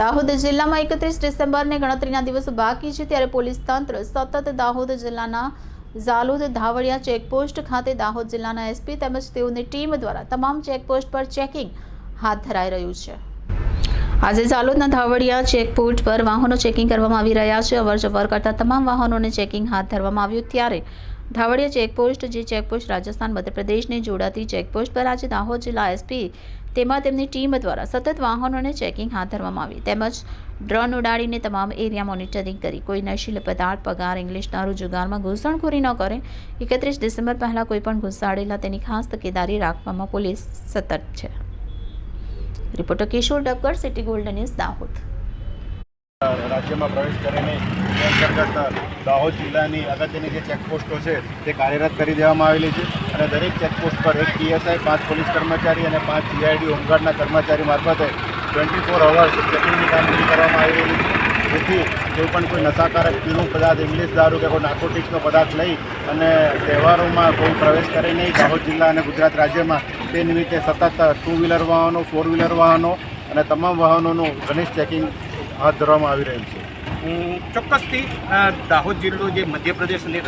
દાહોદ જિલ્લામાં એકત્રીસ ડિસેમ્બરને ગણતરીના દિવસો બાકી છે ત્યારે પોલીસ તંત્ર સતત દાહોદ જિલ્લાના ઝાલોદ ધાવડિયા ચેકપોસ્ટ ખાતે દાહોદ જિલ્લાના એસપી તેમજ તેઓની ટીમ દ્વારા તમામ ચેકપોસ્ટ પર ચેકિંગ હાથ ધરાઈ રહ્યું છે. આજે ઝાલોદના ધાવડિયા ચેકપોસ્ટ પર વાહનો ચેકિંગ કરવામાં આવી રહ્યા છે. અવરજવર કરતા તમામ વાહનોને ચેકિંગ હાથ ધરવામાં આવ્યું. ત્યારે ધાવડિયા ચેકપોસ્ટ, જે ચેકપોસ્ટ રાજસ્થાન, મધ્યપ્રદેશને જોડાતી ચેકપોસ્ટ પર આજે દાહોદ જિલ્લા એસપી તેમાં તેમની ટીમ દ્વારા સતત વાહનોને ચેકિંગ હાથ ધરવામાં આવી. તેમજ ડ્રોન ઉડાડીને તમામ એરિયા મોનિટરિંગ કરી. કોઈ નશીલ પદાર્થ, પગાર, ઇંગ્લિશ દારૂ જુગારમાં ઘૂસણખોરી ન કરે. એકત્રીસ ડિસેમ્બર પહેલાં કોઈ પણ ઘુસાડેલા તેની ખાસ તકેદારી રાખવામાં પોલીસ સતત છે. Reporter Kishor Dabgar, city golden news, Dahod. રાજ્યમાં પ્રવેશ કરીને અંતર્ગત દાહોદ જિલ્લાની અગત્યની જે ચેકપોસ્ટો છે તે કાર્યરત કરી દેવામાં આવેલી છે અને દરેક ચેકપોસ્ટ પર એક પીએસઆઈ, પાંચ પોલીસ કર્મચારી અને પાંચ સીઆઈડી હોમગાર્ડના કર્મચારી મારફતે ટ્વેન્ટી ફોર અવર્સ ચેકિંગની કામગીરી કરવામાં આવી રહી છે. જેથી કોઈ પણ કોઈ નશાકારક, પીણું પદાર્થ, ઇંગ્લિશ દારૂ કે કોઈ નાર્કોટિક્સનો પદાર્થ લઈ અને તહેવારોમાં કોઈ પ્રવેશ કરે નહીં, દાહોદ જિલ્લા અને ગુજરાત રાજ્યમાં તે નિમિત્તે સતત ટુ વ્હીલર વાહનો, ફોર વ્હીલર વાહનો અને તમામ વાહનોનું ઘનિષ્ઠ ચેકિંગ હાથ ધરવામાં આવી રહ્યું છે. ચોક્કસથી દાહોદ જિલ્લો જે મધ્યપ્રદેશ અને